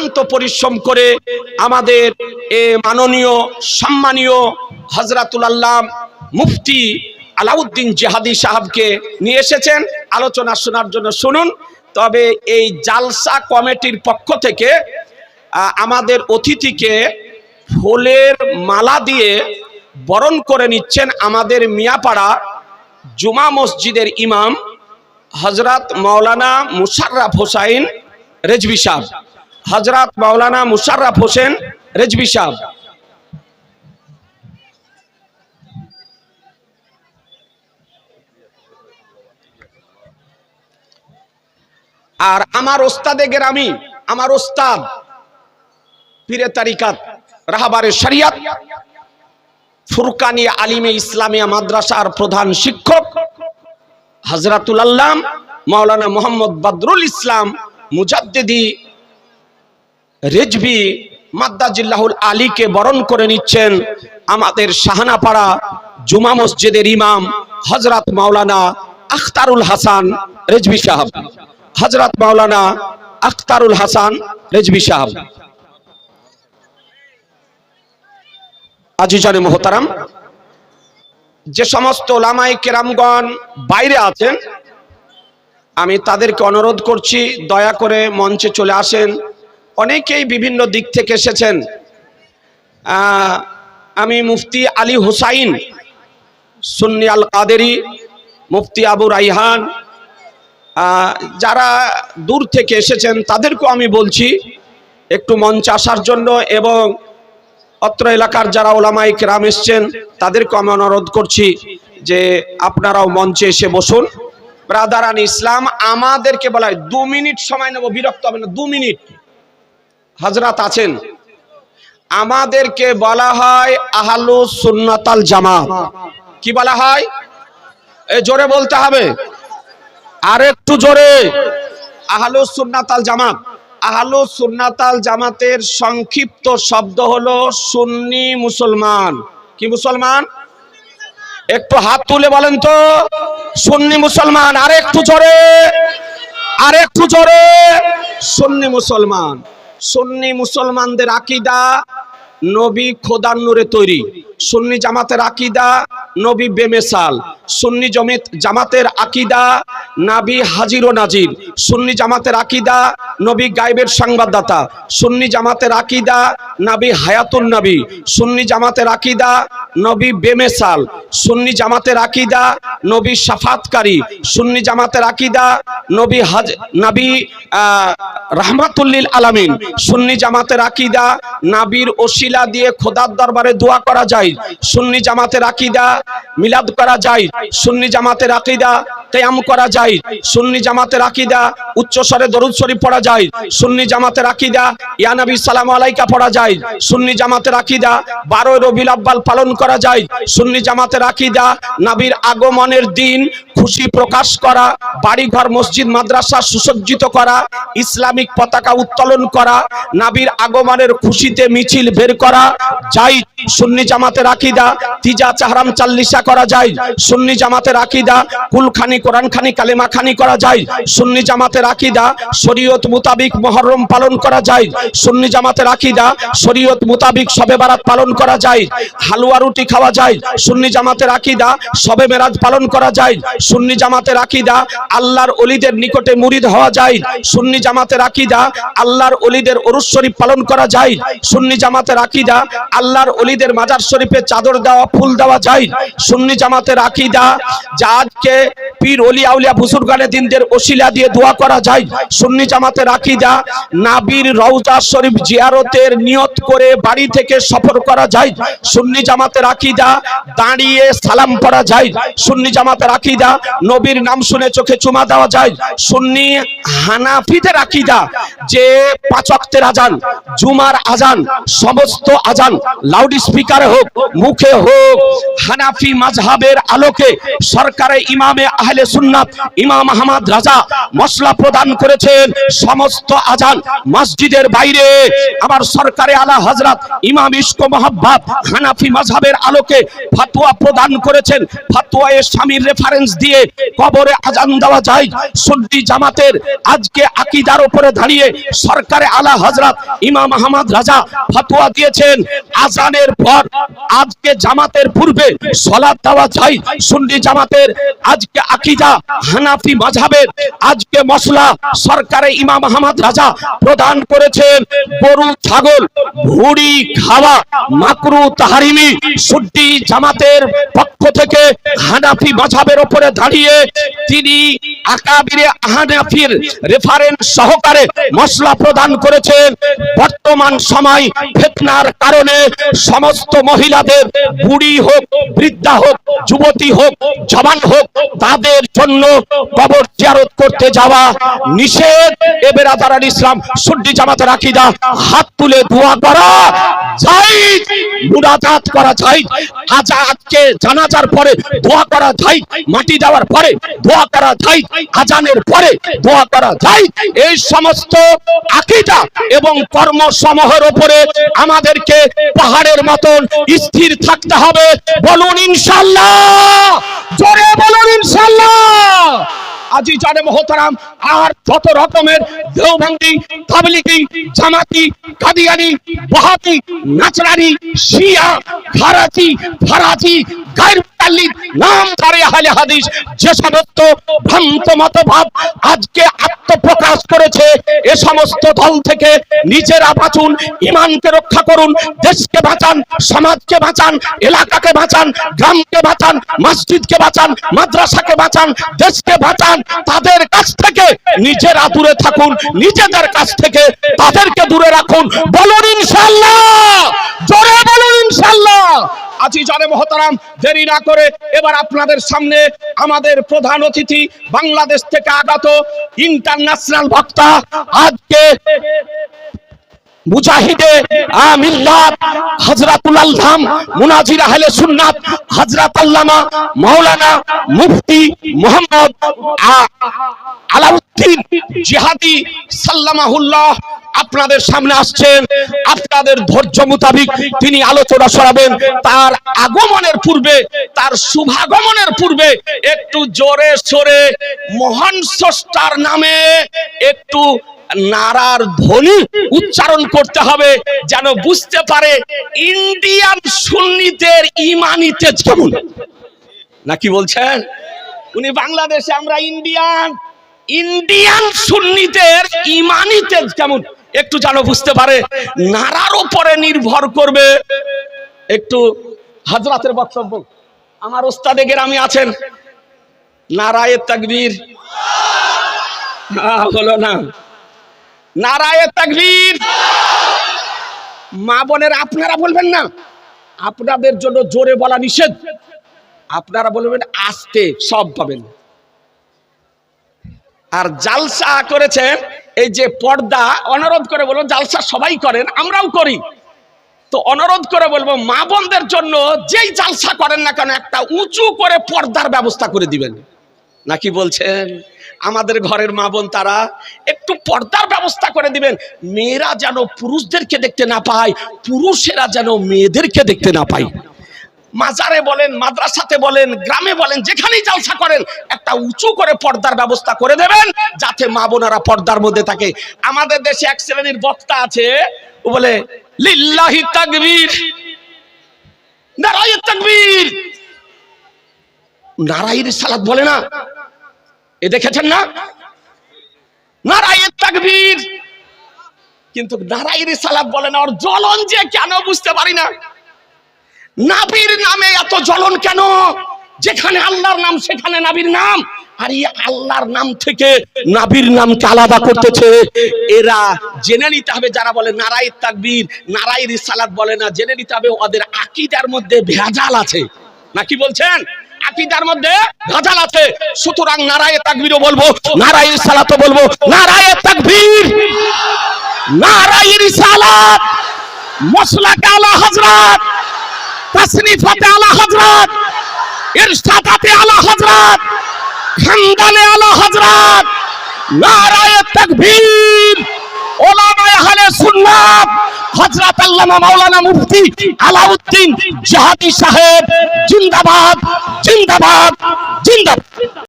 অক্লান্ত পরিশ্রম করে আমাদের এ মাননীয়, সম্মানীয় হজরাতুল আল্লাহ মুফতি আলাউদ্দিন জেহাদি সাহাবকে নিয়ে এসেছেন। আলোচনা শোনার জন্য শুনুন। তবে এই জালসা কমিটির পক্ষ থেকে আমাদের অতিথিকে ফুলের মালা দিয়ে বরণ করে নিচ্ছেন আমাদের মিয়াপাড়া জুমা মসজিদের ইমাম হজরত মাওলানা মুশাররফ হোসাইন রেজবি সাহেব। হজরত মাওলানা মুশারফ হোসেন রেজবি সাহেব। আর আমার ওস্তাদে গ্রামি, আমার ওস্তাদ, পীরে তারিকাত, রাহাবারে শরিয়াত, ফুরকানি আলিমে ইসলামিয়া মাদ্রাসার প্রধান শিক্ষক হজরতুল আল্লাম মাওলানা মোহাম্মদ বদরুল ইসলাম মুজাদ্দিদি রেজবি মাদ্দাজিল্লাহুল আলীকে বরণ করে নিচ্ছেন আমাদের শাহানাপাড়া জুমা মসজিদের ইমাম হজরত মাওলানা আখতারুল হাসান রেজবি সাহেব। হজরত মাওলানা আখতারুল হাসান রেজবি সাহেব। আজিজানে মোহতারাম, যে সমস্ত ওলামাই কেরামগণ বাইরে আছেন, আমি তাদেরকে অনুরোধ করছি, দয়া করে মঞ্চে চলে আসেন। অনেকেই বিভিন্ন দিক থেকে এসেছেন। আমি মুফতি আলী হুসাইন, সুন্নি আল কাদেরি, মুফতি আবু রাইহান যারা দূর থেকে এসেছেন তাদেরকেও আমি বলছি, একটু মঞ্চ আসার জন্য এবং অত্র এলাকার যারা ওলামাই কেরাম এসছেন তাদেরকে আমি অনুরোধ করছি যে আপনারাও মঞ্চে এসে বসুন। ব্রাদারান ইসলাম, আমাদেরকে বলা হয়, দু মিনিট সময় নেব, বিরক্ত হবে না, দু মিনিট। হাজরাত আছেন। আমাদেরকে বলা হয় আহালু সুন্নাতাল জামাত। কি বলা হয়? এ জোরে বলতে হবে। আর একটু জোরে। আহালু সুন্নাতাল জামাত। আহালু সুন্নাতাল জামাতের সংক্ষিপ্ত শব্দ হলো সুন্নি মুসলমান। কি মুসলমান? একটু হাত তুলে বলেন তো। সুন্নি মুসলমান আর একটু জোরে। আর একটু জোরে। সুন্নি মুসলমান। সুন্নি মুসলমানদের আকিদা নবী খোদার নূরে তৈরি। সুন্নি জামাতের আকিদা নবী বেমেসাল। সুন্নি জমিত জামাতের আকিদা নাবি হাজির ও নাজির। সুন্নি জামাতের আকিদা নবী গাইবের সংবাদদাতা। সুন্নি জামাতের আকিদা নাবি হায়াতুন নবী। সুন্নি জামাতের আকিদা নবী বেমেসাল। সুন্নি জামাতের আকিদা নবী সাফাতকারী। সুন্নি জামাতের আকিদা নবী হাজ, নবী রাহমাতুল্লিল আলামিন। সুন্নি জামাতের আকিদা নাবির ওসিলা দিয়ে খোদার দরবারে দোয়া করা যায়। সুন্নি জামাতের আকিদা মিলাদ করা যায়। সুন্নি জামাতের আকিদা তেয়াম করা যায়। সুন্নি জামাতের আকিদা উচ্চ স্বরে দরুদ শরীফ পড়া যায়। সুন্নি জামাতের আকিদা ইয়া নবী সালাম আলাইকা পড়া যায়। সুন্নি জামাতের আকিদা বারোই রবিউল আব্বাল পালন করা যায়। সুন্নি জামাতের আকিদা নাবির আগমনের দিন খুশি প্রকাশ করা, বাড়িঘর, মসজিদ, মাদ্রাসা সুসজ্জিত করা, ইসলামিক পতাকা উত্তোলন করা, নাবির আগমনের খুশিতে মিছিল বের করা, যাই সুন্নি জামাতের আকিদা, তিজা চাহরাম চাল্লিশা করা যায়, সুন্নি জামাতের আকিদা, কুলখানি, কোরআনখানি কালেমা খানি করা যায়, সুন্নি জামাতের আকিদা, শরীয়ত মোতাবিক মহরম পালন করা যায়, সুন্নি জামাতের আকিদা, শরীয়ত মোতাবিক সবে বারাত পালন করা যায়, হালুয়া রুটি খাওয়া যায়, সুন্নি জামাতের আকিদা সবে মেরাজ পালন করা যায় সুন্নি জামাতের আকিদা আল্লাহর অলিদের নিকটে মুরিদ হওয়া যায়। সুন্নি জামাতের আকিদা আল্লাহর অলিদের অরুস শরীফ পালন করা যায়। সুন্নি জামাতের আকিদা আল্লাহর অলিদের মাজার শরীফে চাদর দেওয়া, ফুল দেওয়া যায়। সুন্নি জামাতের আকিদা যা আজকে পীর অলি আউলিয়া বুজুর্গানে দিনদের ওসিলা দিয়ে দোয়া করা যায়। সুন্নি জামাতের আকিদা নাবির রওজা শরীফ জিয়ারতের নিয়ত করে বাড়ি থেকে সফর করা যায়। সুন্নি জামাতের আকিদা দাঁড়িয়ে সালাম পড়া যায়। সুন্নি জামাতের আকিদা নবীর নাম শুনে চোখে চুমা দেওয়া যায়। সুন্নি হানাফিদের আকিদা যে। পাঁচ ওয়াক্তের আজান, জুমার আজান, সমস্ত আজান লাউড স্পিকারে হোক, মুখে হোক, হানাফি মাযহাবের আলোকে সরকারে ইমামে আহলে সুন্নাত ইমাম আহমদ রাজা মশলা প্রদান করেছেন সমস্ত আজান মসজিদের বাইরে। আবার সরকারে আলা হযরত ইমাম ইশক মোহাব্বত হানাফি মাযহাবের আলোকে ফতোয়া প্রদান করেছেন। ফতোয়ায়ে স্বামীর রেফারেন্স দিয়ে কবরে আজান দেওয়া যায়। সুন্নি জামাতের আজকে আকীদার উপরে দাঁড়িয়ে সরকারে আলা হযরত ইমাম আহমদ রাজা ফতোয়া দিয়েছেন। আজানের পর আজকে জামাতের পূর্বে সলাৎ দেওয়া যায়। সুন্নি জামাতের আজকে আকীদা হানাফি মাযহাবের আজকে মশলা সরকারে ইমাম আহমদ রাজা প্রদান করেছেন। গরু, ছাগল, ভুড়ি খাওয়া মাকরু, তাহারিমি সুন্নি জামাতের পক্ষ থেকে হানাফি মাযহাবের ওপরে দাঁড়িয়ে তিনি আকাবিরে হানাফির রেফারেন্স সহকারে মশলা প্রদান করেছেন। বর্তমান সময় ফিতনার কারণে সমস্ত মহিলাদের বুড়ি হোক, বৃদ্ধা হোক যুবতী হোক জবান হোক, তাদের জন্য কবর জিয়ারত করতে যাওয়া নিষেধ। এ বেরাদার আল ইসলাম সুন্নি জামাতের আকীদা, হাত তুলে দোয়া করা জায়েজ করা যায় আজ আজকে জানাজার পরে দোয়া করা মাটি দেওয়ার পরে দোয়া করা আজানের পরে দোয়া করা এই সমস্ত আকীদা এবং কর্মসমূহের উপরে আমাদেরকে পাহাড়ের মতন স্থির থাকতে হবে। বলুন ইনশাআল্লাহ। জোরে বলুন ইনশাল্লাহ আজি জানে মহতারাম, আর যত রকমের দেওবন্দি, তাবলিগি, জামাতি, কাদিয়ানি ওয়াহাবি নাচরানি, শিয়া ফারাজি ফারাজি নিজেরা বাঁচুন বাঁচান বাঁচান বাঁচান দেশকে বাঁচান, তাদের কাছ থেকে নিজেরা দূরে থাকুন, নিজেদের কাছ থেকে তাদেরকে দূরে রাখুন। বলুন। আজি জানে মহতারাম, দেরি না করে এবার আপনাদের সামনে আমাদের প্রধান অতিথি বাংলাদেশ থেকে আগত ইন্টারন্যাশনাল বক্তা আজকে মুজাহিদে আমিল্লাত সুন্নাত আল্লামা মুফতি মোহাম্মদ আ- আলাউদ্দিন জিহাদি সাল্লামাহুল্লাহ আপনাদের সামনে আসছেন। আপনাদের ধৈর্য মোতাবিক তিনি আলোচনা সরাবেন। তার আগমনের পূর্বে, তার শুভাগমনের পূর্বে একটু জোরে সোরে মহান স্রষ্টার নামে একটু নারার ধ্বনি উচ্চারণ করতে হবে যেন বুঝতে পারে ইন্ডিয়ান সুন্নিদের ইমানি তেজ কেমন নাকি বলছেন? উনি বাংলাদেশে, আমরা ইন্ডিয়ান। ইন্ডিয়ান সুন্নিদের ইমানি তেজ কেমন একটু যেন বুঝতে পারে, নারার উপরে নির্ভর করবে। একটু হাজরাতের বক্তব্য আমার ওস্তাদে গ্রামে আছেন নারায়ে তাকবীর। হলো না। নারায়ে তাকবীর। মা বোনের, আপনারা বলবেন না, আপনাদের জন্য জোরে বলা নিষেধ। আপনারা বলবেন, আস্তে সব পাবেন। আর জালসা করেছেন এই যে পর্দা, অনুরোধ করে বলব, জালসা সবাই করেন, আমরাও করি। তো অনুরোধ করে বলব, মা বোনদের জন্য যেই জালসা করেন না কেন, একটা উঁচু করে পর্দার ব্যবস্থা করে দিবেন। নাকি বলছেন, আমাদের ঘরের মা বোন তারা একটু পর্দার ব্যবস্থা করে দিবেন, মেয়েরা যেন পুরুষদেরকে দেখতে না পায়, পুরুষেরা যেন মেয়েদেরকে দেখতে না পায়। মাজারে বলেন, মাদ্রাসাতে বলেন, গ্রামে বলেন, যেখানেই জালসা করেন, একটা উঁচু করে পর্দার ব্যবস্থা করে দেবেন যাতে মা বোনেরা পর্দার মধ্যে থাকে। আমাদের দেশে এক শ্রেণির বক্তা আছে, ও বলে, লিল্লাহি তাকবীর, নারায়ে তাকবীর। নারায়ের সালাত বলে না। এ দেখেছেন না? নারায়ে তাকবীর। কিন্তু নারায়ের সালাত বলে না, ওর জ্বলন যে কেন বুঝতে পারি না। নাবির নামে এত জ্বলন কেন? যেখানে আল্লাহর নাম, সেখানে নাবির নাম। আর এই আল্লাহর নাম থেকে নাবির নামকে আলাদা করতেছে। এরা জেনে নিতে হবে, যারা বলে নারাই তাকবীর নারাই রিসালাত বলে না, জেনে নিতে হবে ওদের আকীদার মধ্যে ভেজাল আছে। নাকি বলছেন? আকীদার মধ্যে ভেজাল আছে। সুতরাং নারায়ে তাকবীরও বলব, নারায়ে সালাতও বলব, নারায়ে তাকবীর, নারায়ে রিসালাত মশলা কালা হযরত। তাসনিফাতে আলা হযরত, ইরশাদাতে আলা হযরত, খানদানে আলা হযরত, নারায়ে তাকবীর, ওলামায়ে আহলে সুন্নাত, হযরত আল্লামা মাওলানা মুফতি আলাউদ্দিন জাহাদি সাহেব, জিন্দাবাদ জিন্দাবাদ জিন্দাবাদ।